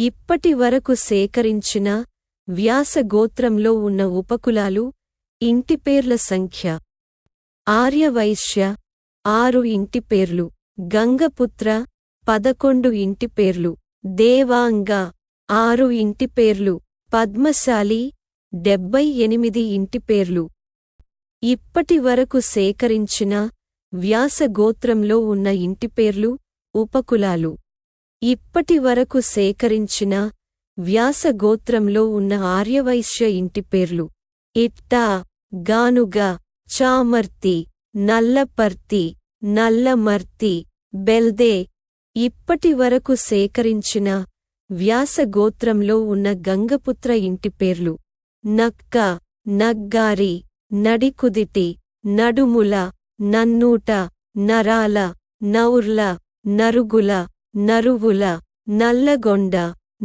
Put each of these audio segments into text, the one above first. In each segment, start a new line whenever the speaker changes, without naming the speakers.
ఇప్పటి వరకు సేకరించిన వ్యాసగోత్రంలో ఉన్న ఉపకులాలు ఇంటిపేర్ల సంఖ్య. ఆర్యవైశ్య ఆరు ఇంటిపేర్లు గంగపుత్ర పదకొండు ఇంటిపేర్లు దేవాంగ ఆరు ఇంటిపేర్లు పద్మశాలి డెబ్బై ఎనిమిది ఇంటిపేర్లు ఇప్పటి వరకు సేకరించిన వ్యాసగోత్రంలో ఉన్న ఇంటిపేర్లు ఉపకులాలు. ఇప్పటి వరకు సేకరించిన వ్యాస గోత్రంలో ఉన్న ఆర్యవైశ్య ఇంటి పేర్లు. ఇట్టా గానుగ చామర్తి నల్లపర్తి నల్లమర్తి బెల్దే. ఇప్పటి వరకు సేకరించిన వ్యాస గోత్రంలో ఉన్న గంగపుత్ర ఇంటిపేర్లు నక్క నగ్గారి నడికుదిటి నడుముల నన్నూట నరాల నౌర్ల నరుగుల. నరువుల నల్లగొండ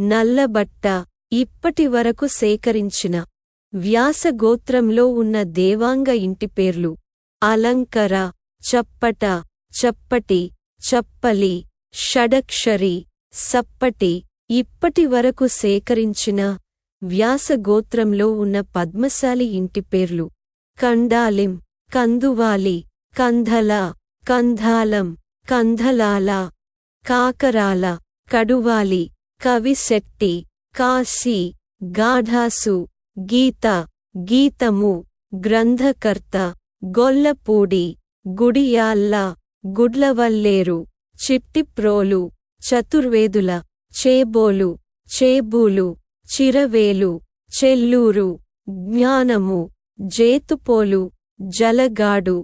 నల్లబట్ట ఇప్పటి వరకు సేకరించిన వ్యాసగోత్రంలో ఉన్న దేవాంగ ఇంటి పేర్లు అలంకర చప్పట చప్పటి చప్పలి షడక్షరి సప్పటి ఇప్పటి వరకు సేకరించిన వ్యాసగోత్రంలో ఉన్న పద్మశాలి ఇంటిపేర్లు కండాలిం కందువాలి కంధల కంధాలం కంధలాల కాకరాల కడువాలి కవిశెట్టి కాశీ గాఢాసు గీత గీతము గ్రంథకర్త గొల్లపూడి గుడియాల్ల గుడ్లవల్లేరు చిట్టిప్రోలు చతుర్వేదుల చేబోలు చేబూలు చిరవేలు చెల్లూరు జ్ఞానము జేతుపోలు జలగాడు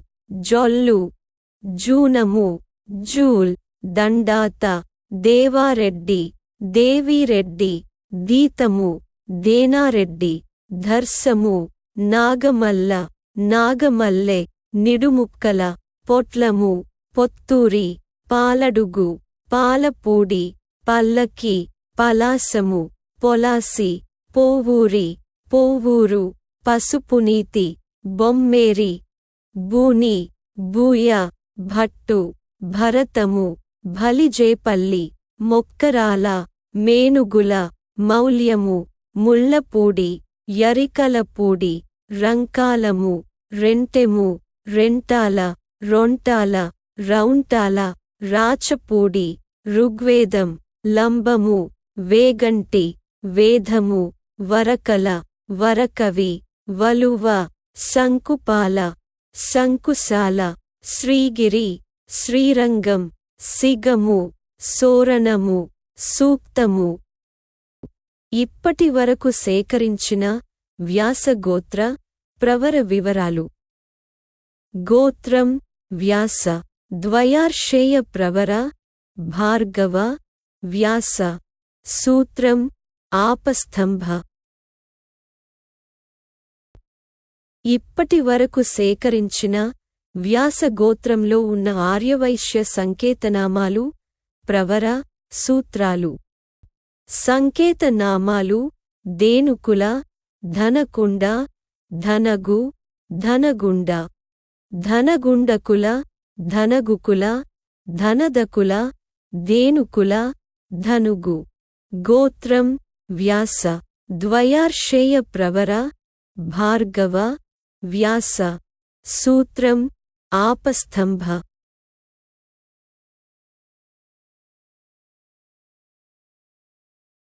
జొల్లు జూనము జూల్ దండాత దేవారెడ్డి దేవిరెడ్డి దీతము దేనారెడ్డి ధర్సము నాగమల్ల నాగమల్లె నిడుముక్కల పొట్లము పొత్తూరి పాలడుగు పాలపూడి పల్లకి పలాసము పొలాసి పోవూరి పోవూరు పసుపునీతి బొమ్మేరి బూని బూయ భట్టు భరతము భలిజేపల్లి మొక్కరాల మేనుగుల మౌల్యము ముళ్ళపూడి యరికలపూడి రంకాలము రెంటెము రెంటాల రొంటాల రౌంటాల రాచపూడి ఋగ్వేదం లంబము వేగంటి వేధము వరకల వరకవి వలువ శంకుపాల శంకుశాల శ్రీగిరి శ్రీరంగం సిగము సోరణము సూక్తము. ఇప్పటి వరకు సేకరించిన వ్యాసగోత్ర ప్రవర వివరాలు. గోత్రం వ్యాస ద్వయార్షేయ ప్రవర భార్గవ వ్యాస సూత్రం ఆపస్తంభ ఇప్పటి వరకు సేకరించిన వ్యాస గోత్రంలో ఉన్న ఆర్యవైశ్య సంకేతనామాలు ప్రవర సూత్రాలు. సంకేతనామాలు దేనుకుల ధనకుండ ధనగు ధనగుండ. ధనగుండకుల ధనగుకుల ధనదకుల దేనుకుల ధనుగు. గోత్రం వ్యాస. ద్వయార్షేయ ప్రవర భార్గవ వ్యాస. సూత్రం ఆపస్తంభ